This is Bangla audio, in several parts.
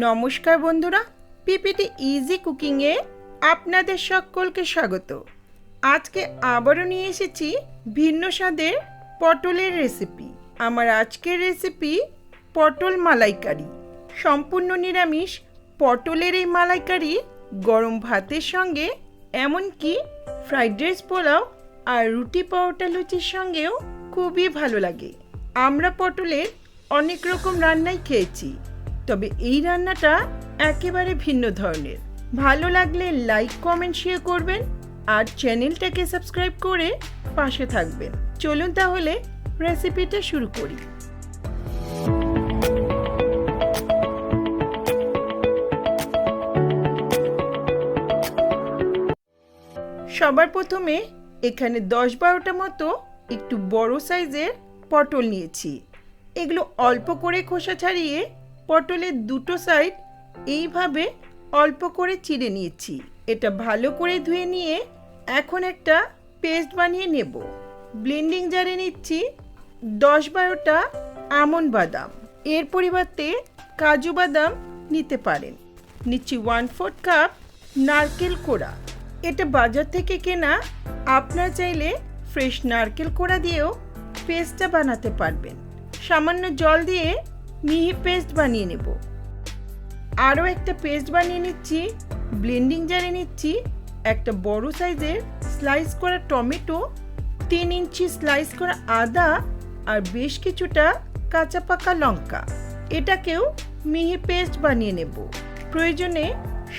নমস্কার বন্ধুরা পিপিটি ইজি কুকিংয়ে আপনাদের সকলকে স্বাগত। আজকে আবারও নিয়ে এসেছি ভিন্ন স্বাদের পটলের রেসিপি আমার আজকের রেসিপি পটল মালাইকারি। সম্পূর্ণ নিরামিষ পটলের এই মালাইকারি গরম ভাতের সঙ্গে, এমনকি ফ্রাইড রাইস পোলাও আর রুটি পরোটা লুচির সঙ্গেও খুবই ভালো লাগে। আমরা পটলের অনেক রকম রান্নাই খেয়েছি। তবে এই রান্নাটা একেবারে ভিন্ন ধরনের। ভালো লাগলে লাইক কমেন্ট শেয়ার করবেন আর চ্যানেলটাকে সাবস্ক্রাইব করে পাশে থাকবেন। চলুন তাহলে রেসিপিটা শুরু করি। সবার প্রথমে এখানে দশ বারোটা মতো একটু বড় সাইজের পটল নিয়েছি। এগুলো অল্প করে খোসা ছাড়িয়ে পটলের দুটো সাইড এইভাবে অল্প করে চিড়ে নিয়েছি। এটা ভালো করে ধুয়ে নিয়ে এখন একটা পেস্ট বানিয়ে নেব। ব্লেন্ডিং জারে নিচ্ছি দশ বারোটা আমন বাদাম। এর পরিবর্তে কাজু বাদাম নিতে পারেন। নিচ্ছি ওয়ান ফোর্থ কাপ নারকেল কোড়া। এটা বাজার থেকে কেনা, আপনার চাইলে ফ্রেশ নারকেল কোড়া দিয়েও পেস্টটা বানাতে পারবেন। সামান্য জল দিয়ে মিহি পেস্ট বানিয়ে নেব। আরও একটা পেস্ট বানিয়ে নিচ্ছি, ব্লেন্ডিং জারে নিচ্ছি, একটা বড় সাইজের স্লাইস করা টমেটো, তিন ইঞ্চি স্লাইস করা আদা আর বেশ কিছুটা কাঁচা পাকা লঙ্কা। এটাকেও মিহি পেস্ট বানিয়ে নেব। প্রয়োজনে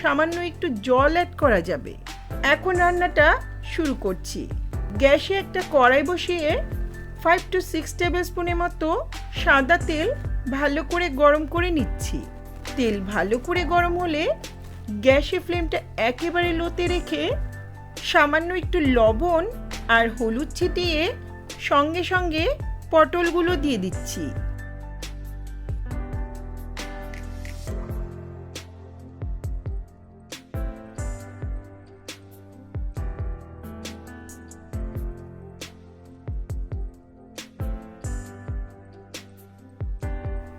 সামান্য একটু জল অ্যাড করা যাবে। এখন রান্নাটা শুরু করছি। গ্যাসে একটা কড়াই বসিয়ে ফাইভ টু সিক্স টেবিল স্পুনের মতো সাদা তেল ভালো করে গরম করে নিচ্ছি। তেল ভালো করে গরম হলে গ্যাসে ফ্লেমটা একেবারে লোতে রেখে সামান্য একটু লবণ আর হলুদ ছিটিয়ে সঙ্গে সঙ্গে পটলগুলো দিয়ে দিচ্ছি।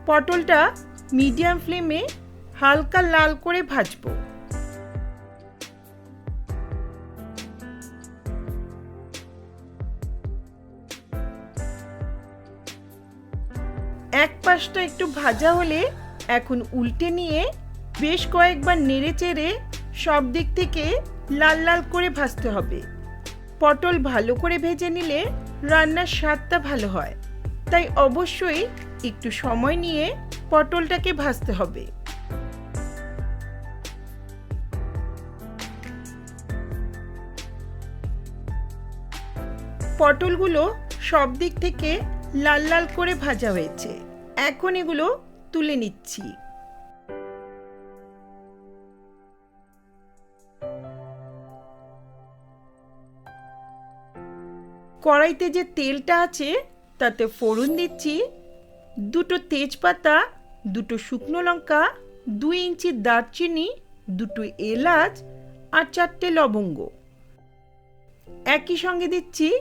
পটলটা মিডিয়াম ফ্লেমে হালকা লাল করে ভাজবো। এক পাশটা একটু ভাজা হলে এখন উল্টে নিয়ে বেশ কয়েকবার নেড়ে চেড়ে সব দিক থেকে লাল লাল করে ভাজতে হবে। পটল ভালো করে ভেজে নিলে রান্নার স্বাদটা ভালো হয়। তাই অবশ্যই একটু সময় নিয়ে পটলটাকে ভাজতে হবে। পটলগুলো সব দিক থেকে লাল লাল করে ভাজা হয়েছে। এখন এগুলো তুলে নিচ্ছি। কড়াইতে যে তেলটা আছে, তাতে ফোড়ন দিচ্ছি। দুটো তেজপাতা, দুটো শুকনো লঙ্কা, দুই ইঞ্চি দারচিনি, দুটো এলাচ আর চারটে লবঙ্গ। একই সঙ্গে দিচ্ছি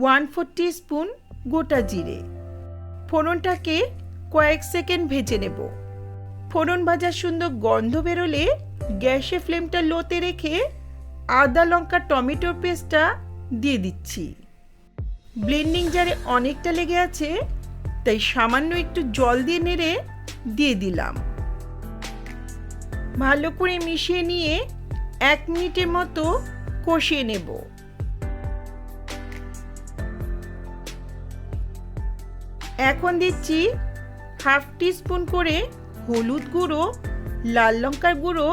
ওয়ান ফোর স্পুন গোটা জিরে। ফোড়নটাকে কয়েক সেকেন্ড ভেজে নেব। ফোড়ন ভাজার সুন্দর গন্ধ বেরোলে গ্যাসে ফ্লেমটা লোতে রেখে আদা লঙ্কা টমেটোর পেস্টটা দিয়ে দিচ্ছি। ব্লেন্ডিং জারে অনেকটা লেগে আছে তাই সামান্য একটু জল দিয়ে নেড়ে দিয়ে দিলাম। ভালো করে মিশিয়ে নিয়ে এক মিনিটের মতো কষিয়ে নেব। এখন দিচ্ছি হাফ স্পুন করে হলুদ গুঁড়ো, লাল লঙ্কার গুঁড়ো,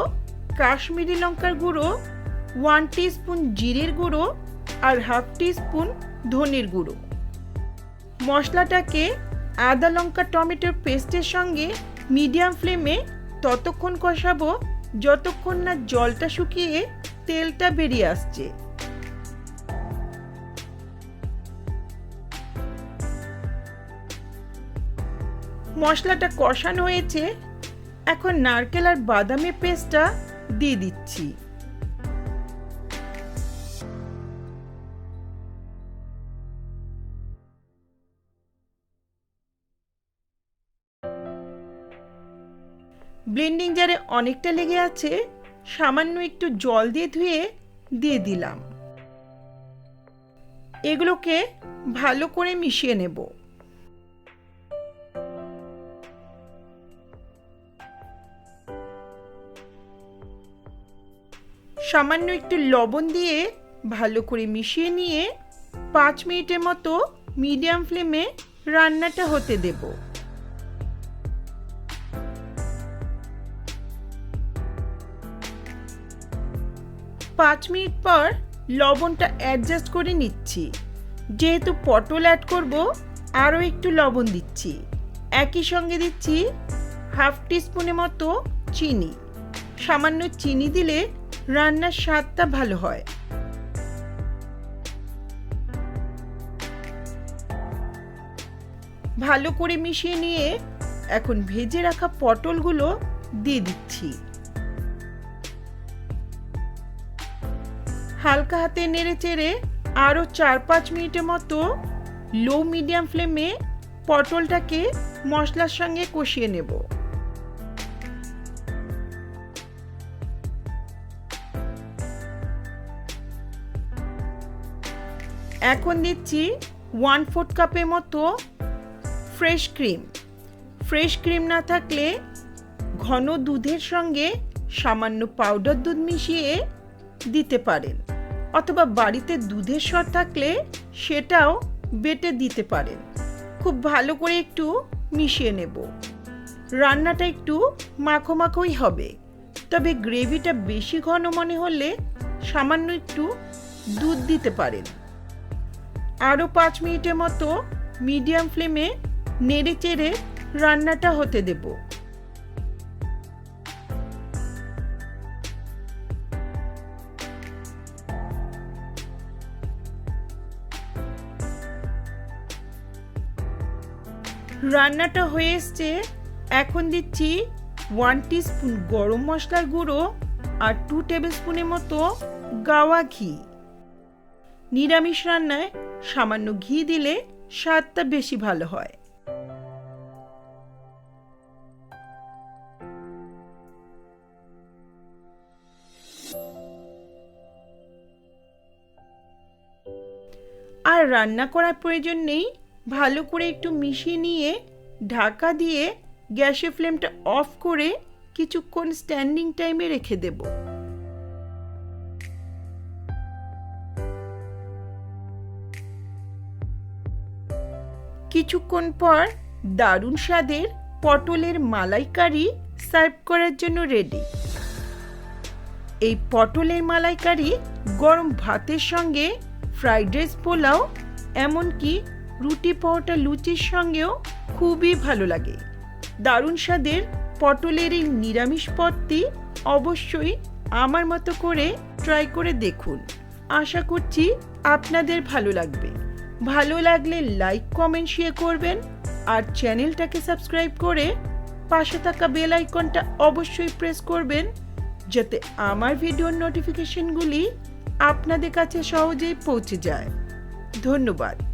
কাশ্মীরি লঙ্কার গুঁড়ো, ওয়ান স্পুন জিরের গুঁড়ো আর হাফ স্পুন ধনের গুঁড়ো। মশলাটাকে আদা লঙ্কা টমেটোর পেস্টের সঙ্গে মিডিয়াম ফ্লেমে ততক্ষণ কষাবো যতক্ষণ না জলটা শুকিয়ে তেলটা বেরিয়ে আসছে। মশলাটা কষানো হয়েছে, এখন নারকেল আর বাদামের পেস্টটা দিয়ে দিচ্ছি। ব্লেন্ডিং জারে অনেকটা লেগে আছে, সামান্য একটু জল দিয়ে ধুয়ে দিয়ে দিলাম। এগুলোকে ভালো করে মিশিয়ে নেব। সামান্য একটু লবণ দিয়ে ভালো করে মিশিয়ে নিয়ে পাঁচ মিনিটের মতো মিডিয়াম ফ্লেমে রান্নাটা হতে দেব। পাঁচ মিনিট পর লবণটা অ্যাডজাস্ট করে নিচ্ছি। যেহেতু পটল অ্যাড করব, আরও একটু লবণ দিচ্ছি। একই সঙ্গে দিচ্ছি হাফ টিস্পুনের মতো চিনি। সামান্য চিনি দিলে রান্নার স্বাদটা ভালো হয়। ভালো করে মিশিয়ে নিয়ে এখন ভেজে রাখা পটলগুলো দিয়ে দিচ্ছি। হালকা হাতে নেড়ে চেড়ে আরও চার পাঁচ মিনিটের মতো লো মিডিয়াম ফ্লেমে পটলটাকে মশলার সঙ্গে কষিয়ে নেব। এখন দিচ্ছি ওয়ান ফোর্থ কাপের মতো ফ্রেশ ক্রিম। ফ্রেশ ক্রিম না থাকলে ঘন দুধের সঙ্গে সামান্য পাউডার দুধ মিশিয়ে দিতে পারেন। অথবা বাড়িতে দুধের স্বর থাকলে সেটাও বেটে দিতে পারেন। খুব ভালো করে একটু মিশিয়ে নেব। রান্নাটা একটু মাখো মাখোই হবে। তবে গ্রেভিটা বেশি ঘন মনে হলে সামান্য একটু দুধ দিতে পারেন। আরও পাঁচ মিনিটের মতো মিডিয়াম ফ্লেমে নেড়ে চেড়ে রান্নাটা হতে দেব। রান্নাটা হয়ে এসছে। এখন দিচ্ছি ওয়ান স্পুন গরম মশলার গুঁড়ো আর টু টেবিল স্পুনের মতো গাওয়া ঘি। নিরামিষ রান্নায় সামান্য ঘি দিলে স্বাদটা বেশি ভালো হয়। আর রান্না করার প্রয়োজন নেই ভালো করে একটু মিশিয়ে নিয়ে ঢাকা দিয়ে গ্যাসের ফ্লেমটা অফ করে কিছুক্ষণ স্ট্যান্ডিং টাইমে রেখে দেবো। কিছুক্ষণ পর দারুণ স্বাদের পটলের মালাইকারি সার্ভ করার জন্য রেডি। এই পটলের মালাইকারি গরম ভাতের সঙ্গে ফ্রাইড রাইস পোলাও, এমনকি রুটি পরোটা লুচির সঙ্গেও খুবই ভালো লাগে। দারুণ স্বাদের পটলের এই নিরামিষ পদটি অবশ্যই আমার মতো করে ট্রাই করে দেখুন। আশা করছি আপনাদের ভালো লাগবে। ভালো লাগলে লাইক কমেন্ট শেয়ার করবেন আর চ্যানেলটাকে সাবস্ক্রাইব করে পাশে থাকা বেল আইকনটা অবশ্যই প্রেস করবেন যাতে আমার ভিডিওর নোটিফিকেশনগুলি আপনাদের কাছে সহজেই পৌঁছে যায়। ধন্যবাদ।